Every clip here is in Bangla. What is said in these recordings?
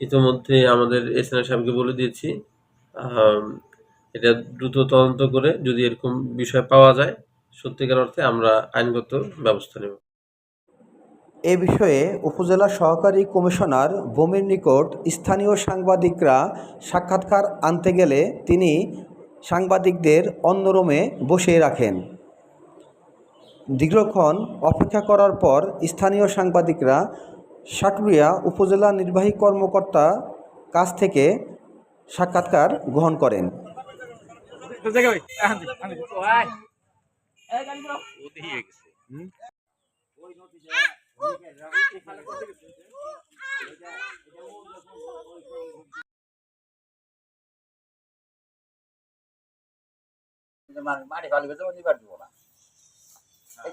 ইতোমধ্যে আমাদের এসএনআই সাহেবকে বলে দিয়েছি এটা দ্রুত তদন্ত করে যদি এরকম বিষয় পাওয়া যায়, সত্যিকার অর্থে আমরা আইনগত ব্যবস্থা নেব। এ বিষয়ে উপজেলা সহকারী কমিশনার ভূমির নিকট স্থানীয় সাংবাদিকরা সাক্ষাৎকার আনতে গেলে তিনি সাংবাদিকদের অন্য রুমে বসিয়ে রাখেন। দীর্ঘক্ষণ অপেক্ষা করার পর স্থানীয় সাংবাদিকরা সাটুরিয়া উপজেলা নির্বাহী কর্মকর্তা কাছ থেকে সাক্ষাৎকার গ্রহণ করেন। মাটি নিবার দিব না। এই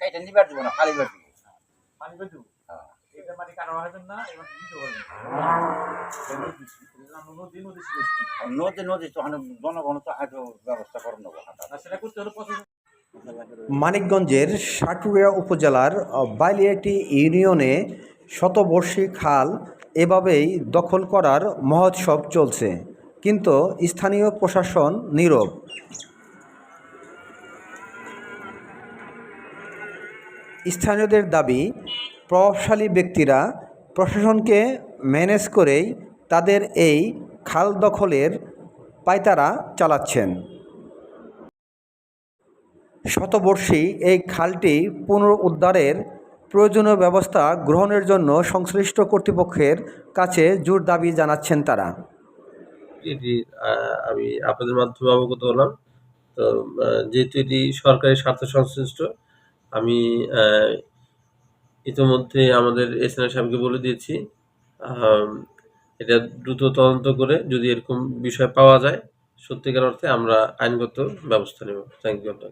কাইটা নিবার দিব না বের দিব। পানি বেদু হ্যাঁ। এটা মানে কারও হবেন না এবার দিতে হবে নদী নদী সৃষ্টি নদী নদী তো জনগণ তো আগে ব্যবস্থা করে নেব সেটা করতে হলে পছন্দ মানিকগঞ্জের সাটুরিয়া উপজেলার বাইলিয়াটি ইউনিয়নে শতবর্ষী খাল এভাবেই দখল করার মহোৎসব চলছে। কিন্তু স্থানীয় প্রশাসন নীরব। স্থানীয়দের দাবি, প্রভাবশালী ব্যক্তিরা প্রশাসনকে ম্যানেজ করেই তাদের এই খাল দখলের পায়তারা চালাচ্ছেন। শতবর্ষী এই খালটি পুনরুদ্ধারের প্রয়োজনীয় ব্যবস্থা গ্রহণের জন্য সংশ্লিষ্ট কর্তৃপক্ষের কাছে জোর দাবি জানাচ্ছেন তারা। আমি আপনাদের মাধ্যমে অবগত হলাম। তো যেহেতু এটি সরকারি স্বার্থ সংশ্লিষ্ট আমি ইতিমধ্যে আমাদের এসএনআর সাহেবকে বলে দিয়েছি এটা দ্রুত তদন্ত করে যদি এরকম বিষয় পাওয়া যায়, সত্যিকার অর্থে আমরা আইনগত ব্যবস্থা নেব। Thank you